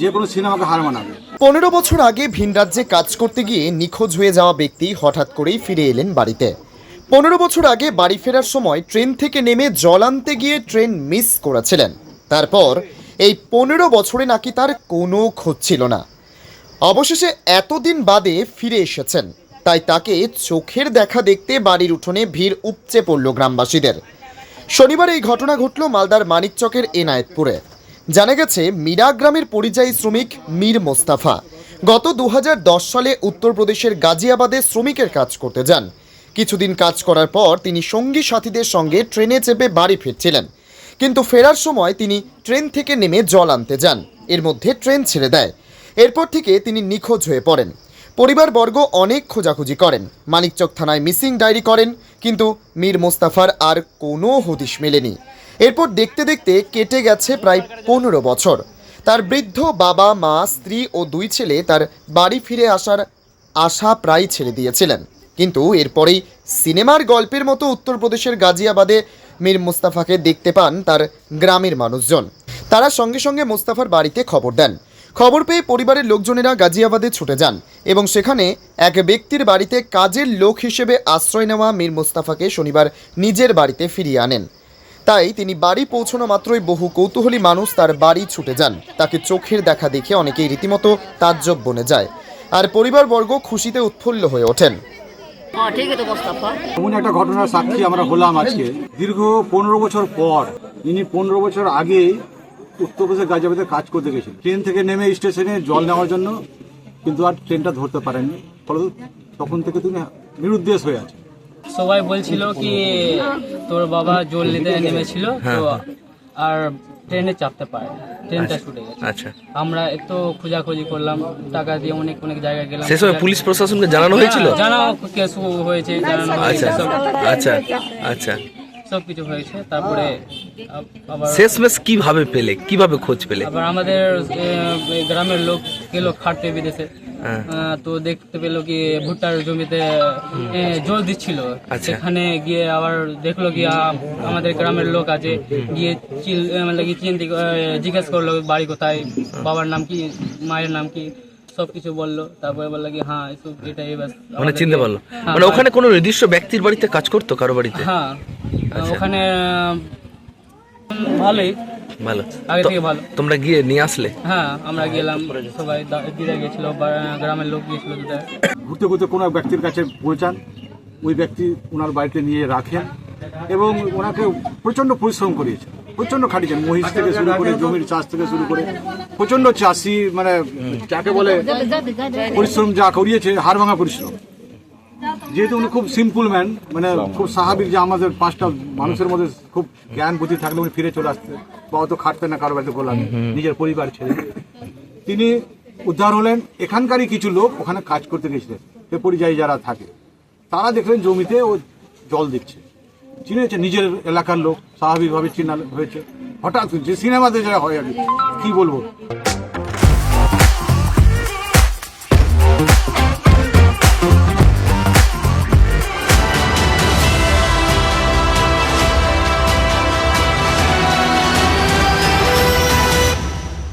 যে কোনো সিনেমাকে হার মানাবে। পনেরো বছর আগে ভিন রাজ্যে কাজ করতে গিয়ে নিখোঁজ হয়ে যাওয়া ব্যক্তি হঠাৎ করেই ফিরে এলেন বাড়িতে। পনেরো বছর আগে বাড়ি ফেরার সময় ট্রেন থেকে নেমে জল আনতে গিয়ে ট্রেন মিস করেছিলেন। তারপর এই পনেরো বছরে নাকি তার কোনো খোঁজ ছিল না। অবশেষে এতদিন বাদে ফিরে এসেছেন। তাই তাকে চোখের দেখা দেখতে বাড়ির উঠোনে ভিড় উপচে পড়ল গ্রামবাসীদের। শনিবার এই ঘটনা ঘটল মালদার মানিকচকের এনায়েতপুরে জানা গেছে, মীরা গ্রামের পরিযায়ী শ্রমিক মীর মোস্তাফা গত দু হাজার দশ সালে উত্তরপ্রদেশের গাজিয়াবাদে শ্রমিকের কাজ করতে যান। কিছুদিন কাজ করার পর তিনি সঙ্গী সাথীদের সঙ্গে ট্রেনে চেপে বাড়ি ফিরছিলেন। কিন্তু ফেরার সময় তিনি ট্রেন থেকে নেমে জল আনতে যান। এর মধ্যে ট্রেন ছেড়ে দেয়। এরপর থেকে তিনি নিখোঁজ হয়ে পড়েন। পরিবারবর্গ অনেক খোঁজাখুঁজি করেন। মানিকচক থানায় মিসিং ডায়েরি করেন, কিন্তু মীর মোস্তাফার আর কোনো হদিশ মেলেনি। এরপর দেখতে দেখতে কেটে গেছে প্রায় পনেরো বছর। তার বৃদ্ধ বাবা, মা, স্ত্রী ও দুই ছেলে তার বাড়ি ফিরে আসার আশা প্রায় ছেড়ে দিয়েছিলেন। কিন্তু এরপরেই সিনেমার গল্পের মতো উত্তরপ্রদেশের গাজিয়াবাদে মীর মুস্তাফাকে দেখতে পান তার গ্রামের মানুষজন। তারা সঙ্গে সঙ্গে মুস্তাফার বাড়িতে খবর দেন। খবর পেয়ে পরিবারের লোকজনেরা গাজিয়াবাদে ছুটে যান এবং সেখানে এক ব্যক্তির বাড়িতে কাজের লোক হিসেবে আশ্রয় নেওয়া মীর মুস্তাফাকে শনিবার নিজের বাড়িতে ফিরিয়ে আনেন। তাই তিনি বাড়ি পৌঁছানো মাত্রই বহু কৌতূহলী মানুষ তার বাড়ি ছুটে যান। তাকে চোখের দেখা দেখে অনেকেই রীতিমতো তাজ্জব বনে যায় আর পরিবারবর্গ খুশিতে উৎফুল্ল হয়ে ওঠেন। এমন একটা ঘটনার সাক্ষী আমরা হলাম আজকে। দীর্ঘ পনেরো বছর পর ইনি পনেরো বছর আগে উত্তরপ্রদেশের গাজিয়াবাদে কাজ করতে গেছেন। ট্রেন থেকে নেমে স্টেশনে জল নেওয়ার জন্য কিন্তু আর ট্রেনটা ধরতে পারেননি। ফলে তখন থেকে তিনি নিরুদ্দেশ হয়ে আছেন। সবাই বলছিল কি তোর বাবা জল নিতে নেমেছিল তো আর ট্রেনে চাপতে পারে ট্রেনটা ছুটে গেছে। আচ্ছা। আমরা একটু খোঁজাখুঁজি করলাম টাকা দিয়ে অনেক অনেক জায়গায় গেলাম। সে সময় পুলিশ প্রশাসনকে জানানো হয়েছিল? জানা জানাও কেস হয়েছে জানানো হয়েছে আচ্ছা আচ্ছা আচ্ছা। সব কিছু হয়েছে। তারপরে আব- আবার শেষমেশ কীভাবে পেলে? কীভাবে খোঁজ পেলে? আবার আমাদের গ্রামের লোক গেল খাটতে বিদেশে। হ্যাঁ। আহ, তো দেখতে পেল কি ভুট্টার জমিতে জল দিচ্ছিল। আচ্ছা। সেখানে গিয়ে আবার দেখল কি আমাদের গ্রামের লোক আছে। গিয়ে চিল মানে কি চিন্তি জিজ্ঞেস করল বাড়ি কোথায়? বাবার নাম কি? মায়ের নাম কি? সব কিছু বলল। তারপরে বলল কি হ্যাঁ এসব এটাই ব্যাস। মানে চিনতে পারল। হ্যাঁ, মানে ওখানে কোনো নির্দিষ্ট ব্যক্তির বাড়িতে কাজ করতো কারও বাড়িতে? হ্যাঁ। ওখানে ভালোই। ভালো। আগে থেকে ভালো। তোমরা গিয়ে নিয়ে আসলে? হ্যাঁ আমরা গেলাম সবাই দিদা গেছিল গ্রামের লোক গিয়েছিল দিদা ঘুরতে ঘুরতে কোনো ব্যক্তির কাছে পৌঁছান ওই ব্যক্তি ওনার বাড়িতে নিয়ে রাখেন এবং ওনাকে প্রচণ্ড পরিশ্রম করিয়েছেন প্রচণ্ড খাটিয়েছেন মহিষ থেকে শুরু করে জমির চাষ থেকে শুরু করে প্রচণ্ড চাষি মানে যাকে বলে পরিশ্রম যা করিয়েছে হাড় ভাঙা পরিশ্রম। যেহেতু উনি খুব সিম্পল ম্যান মানে খুব স্বাভাবিক যে আমাদের পাঁচটা মানুষের মধ্যে খুব জ্ঞান বুদ্ধি থাকলে উনি ফিরে চলে আসতেন। বা অত খাটতেন না কারও বাড়িতে গোলাম। নিজের পরিবার ছেড়ে। তিনি উদ্ধার হলেন। এখানকারই কিছু লোক ওখানে কাজ করতে গেছিলেন। সে পরিযায়ী যারা থাকে তারা দেখলেন জমিতে ও জল দিচ্ছে। চিনেছে নিজের এলাকার লোক স্বাভাবিকভাবে চিনা হয়েছে। হঠাৎ যে সিনেমাতে যারা হয় আর কি কি বলব?